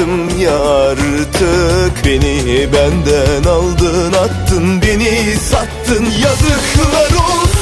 Bıktım ya artık Beni benden aldın attın Beni sattın. Yazıklar olsun